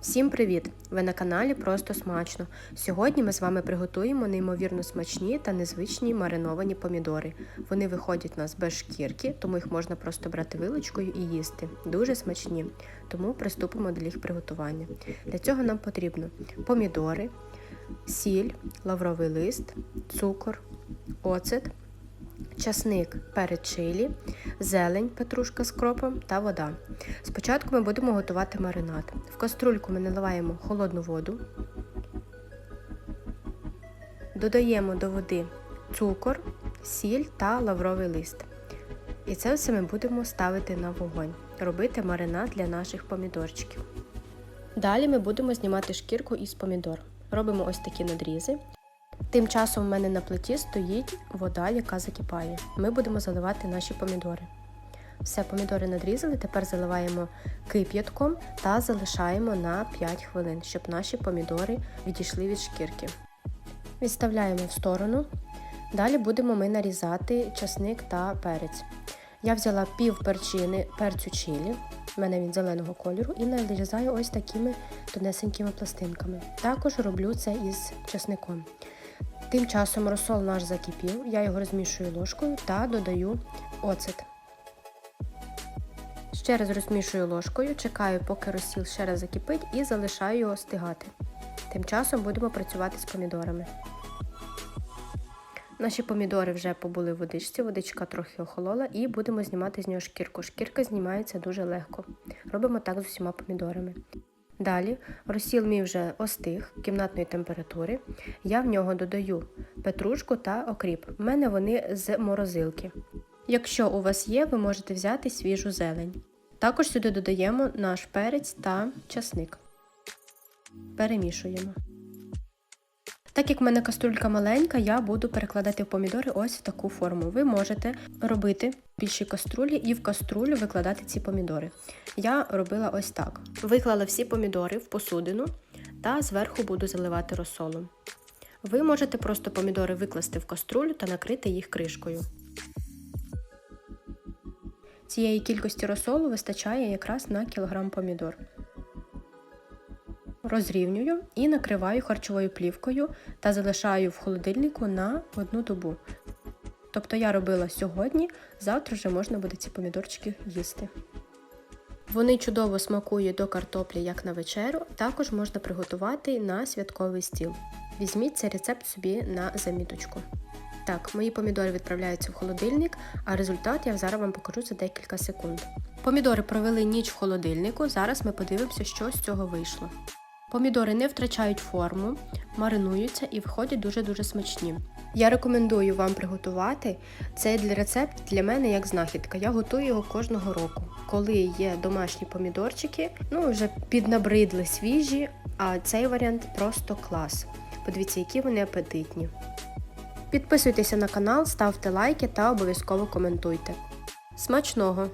Всім привіт! Ви на каналі Просто Смачно. Сьогодні ми з вами приготуємо неймовірно смачні та незвичні мариновані помідори. Вони виходять у нас без шкірки, тому їх можна просто брати вилочкою і їсти. Дуже смачні, тому приступимо до їх приготування. Для цього нам потрібно помідори, сіль, лавровий лист, цукор, оцет, часник, перець чилі, зелень, петрушка з кропом та вода. Спочатку ми будемо готувати маринад. В каструльку ми наливаємо холодну воду, додаємо до води цукор, сіль та лавровий лист. І це все ми будемо ставити на вогонь, робити маринад для наших помідорчиків. Далі ми будемо знімати шкірку із помідор. Робимо ось такі надрізи. Тим часом в мене на плиті стоїть вода, яка закипає. Ми будемо заливати наші помідори. Все, помідори надрізали, тепер заливаємо кип'ятком та залишаємо на 5 хвилин, щоб наші помідори відійшли від шкірки. Відставляємо в сторону. Далі будемо ми нарізати часник та перець. Я взяла пів перчини перцю чилі, в мене він зеленого кольору, і нарізаю ось такими тонесенькими пластинками. Також роблю це із часником. Тим часом розсол наш закипів, я його розмішую ложкою та додаю оцет. Ще раз розмішую ложкою, чекаю, поки розсіл ще раз закипить і залишаю його стигати. Тим часом будемо працювати з помідорами. Наші помідори вже побули в водичці, водичка трохи охолола, і будемо знімати з нього шкірку. Шкірка знімається дуже легко. Робимо так з усіма помідорами. Далі розсіл мій вже остиг кімнатної температури. Я в нього додаю петрушку та окріп. У мене вони з морозилки. Якщо у вас є, ви можете взяти свіжу зелень. Також сюди додаємо наш перець та часник. Перемішуємо. Так як в мене каструлька маленька, я буду перекладати помідори ось в таку форму. Ви можете робити більші каструлі і в каструлю викладати ці помідори. Я робила ось так: виклала всі помідори в посудину та зверху буду заливати розсолом. Ви можете просто помідори викласти в каструлю та накрити їх кришкою. Цієї кількості розсолу вистачає якраз на кілограм помідор. Розрівнюю і накриваю харчовою плівкою та залишаю в холодильнику на одну добу. Тобто я робила сьогодні, завтра вже можна буде ці помідорчики їсти. Вони чудово смакують до картоплі як на вечерю, також можна приготувати на святковий стіл. Візьміть цей рецепт собі на заміточку. Так, мої помідори відправляються в холодильник, а результат я зараз вам покажу за декілька секунд. Помідори провели ніч в холодильнику, зараз ми подивимося, що з цього вийшло. Помідори не втрачають форму, маринуються і виходять дуже-дуже смачні. Я рекомендую вам приготувати цей рецепт для мене як знахідка. Я готую його кожного року. Коли є домашні помідорчики, ну вже піднабридли свіжі, а цей варіант просто клас. Подивіться, які вони апетитні. Підписуйтеся на канал, ставте лайки та обов'язково коментуйте. Смачного!